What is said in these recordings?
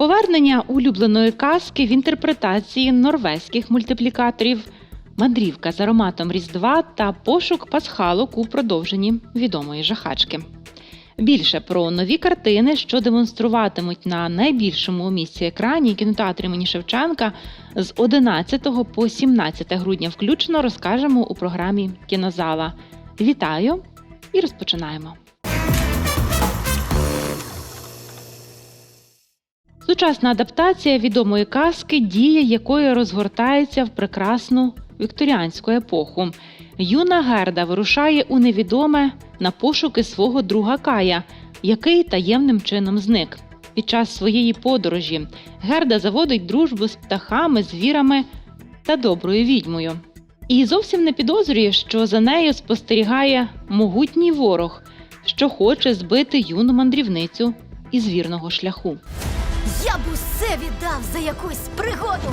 Повернення улюбленої казки в інтерпретації норвезьких мультиплікаторів, мандрівка з ароматом Різдва та пошук пасхалок у продовженні відомої жахачки. Більше про нові картини, що демонструватимуть на найбільшому місці екрані кінотеатрі імені Шевченка з 11 по 17 грудня включно розкажемо у програмі Кінозала. Вітаю і розпочинаємо. Сучасна адаптація відомої казки, дія якої розгортається в прекрасну вікторіанську епоху. Юна Герда вирушає у невідоме на пошуки свого друга Кая, який таємним чином зник. Під час своєї подорожі Герда заводить дружбу з птахами, звірами та доброю відьмою. І зовсім не підозрює, що за нею спостерігає могутній ворог, що хоче збити юну мандрівницю із вірного шляху. Я б усе віддав за якусь пригоду.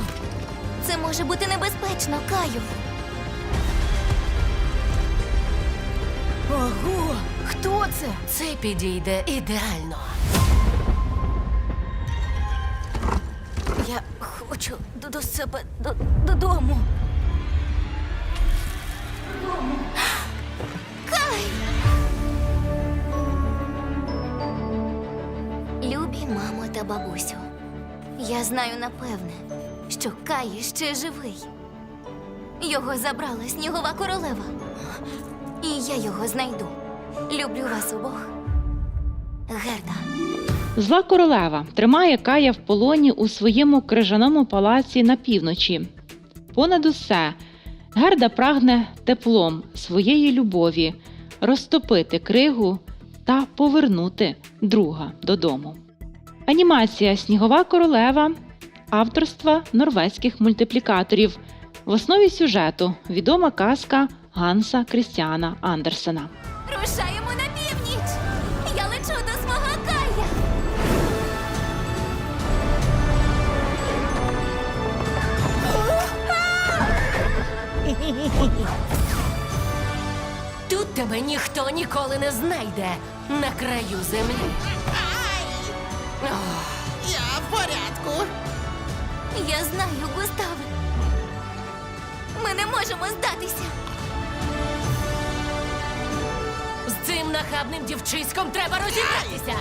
Це може бути небезпечно, Каю. Ого, хто це? Це підійде ідеально. Я хочу до, до себе до, додому. Додому. Та бабусю. Я знаю напевне, що Кай ще живий. Його забрала снігова королева. І я його знайду. Люблю вас обох. Герда. Зла королева тримає Кая в полоні у своєму крижаному палаці на півночі. Понад усе, Герда прагне теплом своєї любові розтопити кригу та повернути друга додому. Анімація Снігова королева авторства норвезьких мультиплікаторів. В основі сюжету відома казка Ганса Крістіана Андерсена. Рушаємо на північ! Я лечу до свого Кая! Тут тебе ніхто ніколи не знайде на краю землі. Я в порядку. Я знаю, Густаве. Ми не можемо здатися. з цим нахабним дівчиськом треба розібратися.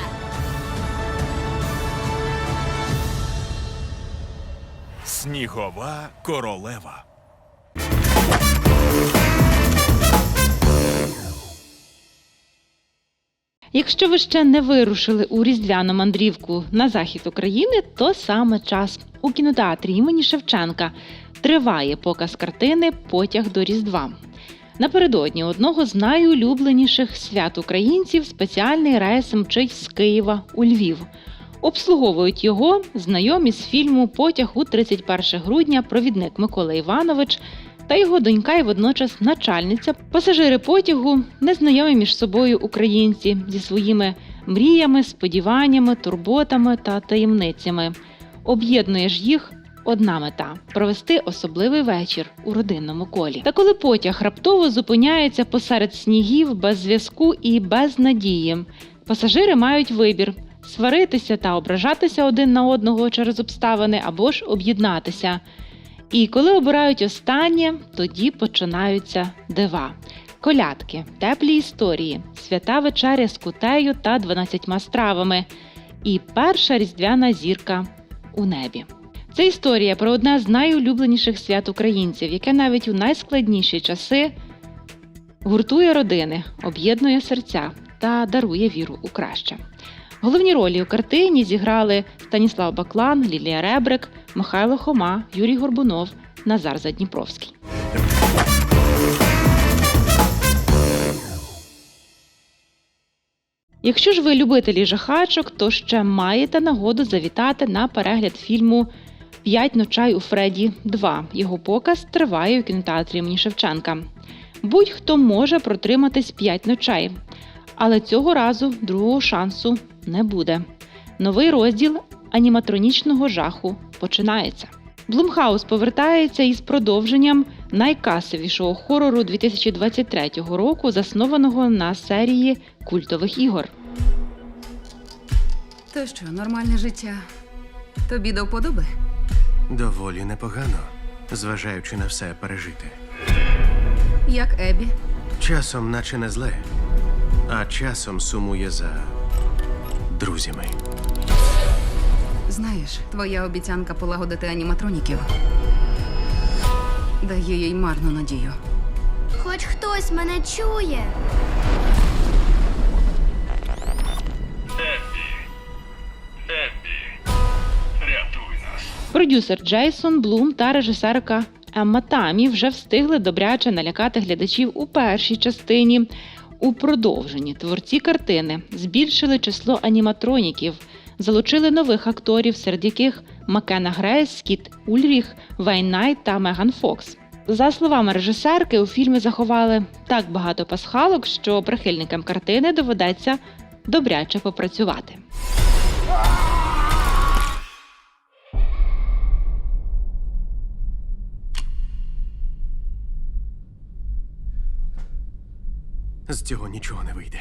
Снігова королева. Якщо ви ще не вирушили у різдвяну мандрівку на захід України, то саме час у кінотеатрі імені Шевченка триває показ картини Потяг до Різдва. Напередодні одного з найулюбленіших свят українців спеціальний рейс мчить з Києва у Львів. Обслуговують його знайомі з фільму Потяг у 31 грудня провідник Микола Іванович та його донька і водночас начальниця. Пасажири потягу незнайомі між собою українці зі своїми мріями, сподіваннями, турботами та таємницями. Об'єднує ж їх одна мета провести особливий вечір у родинному колі. Та коли потяг раптово зупиняється посеред снігів без зв'язку і без надії, пасажири мають вибір. Сваритися та ображатися один на одного через обставини або ж об'єднатися. І коли обирають останнє, тоді починаються дива. Колядки, теплі історії, свята вечеря з кутею та 12 стравами. І перша різдвяна зірка у небі. Це історія про одне з найулюбленіших свят українців, яке навіть у найскладніші часи гуртує родини, об'єднує серця та дарує віру у краще. Головні ролі у картині зіграли Станіслав Баклан, Лілія Ребрик, Михайло Хома, Юрій Горбунов, Назар Задніпровський. Якщо ж ви любителі жахачок, то ще маєте нагоду завітати на перегляд фільму П'ять ночей у Фредді 2. Його показ триває у кінотеатрі імені Шевченка. Будь-хто може протриматись 5 ночей, але цього разу другого шансу не буде. Новий розділ аніматронічного жаху починається. Блумхаус повертається із продовженням найкасовішого хорору 2023 року, заснованого на серії культових ігор. То що, нормальне життя Тобі до вподоби? Доволі непогано, зважаючи на все пережити. Як Ебі? Часом, наче не зле, а часом сумує за друзями. Знаєш, твоя обіцянка полагодити аніматроніків дає їй марну надію. Хоч хтось мене чує. Продюсер Джейсон Блум та режисерка Емма Тамі вже встигли добряче налякати глядачів у першій частині. У продовженні творці картини збільшили число аніматроніків, залучили нових акторів, серед яких Макена Грейс, Скіт Ульріх, Вейн та Меган Фокс. За словами режисерки, у фільмі заховали так багато пасхалок, що прихильникам картини доведеться добряче попрацювати. З цього нічого не вийде.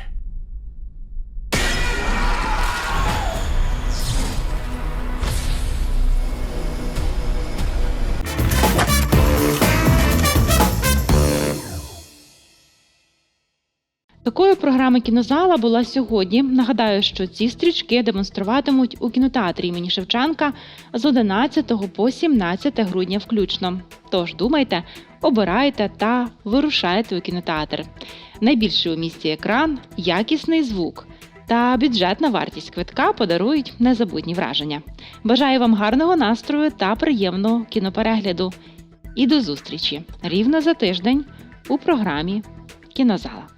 Такою програма кінозала була сьогодні. Нагадаю, що ці стрічки демонструватимуть у кінотеатрі імені Шевченка з 11 по 17 грудня включно. Тож думайте, обирайте та вирушайте у кінотеатр. Найбільший у місті екран, якісний звук та бюджетна вартість квитка подарують незабутні враження. Бажаю вам гарного настрою та приємного кіноперегляду. І до зустрічі рівно за тиждень у програмі Кінозала.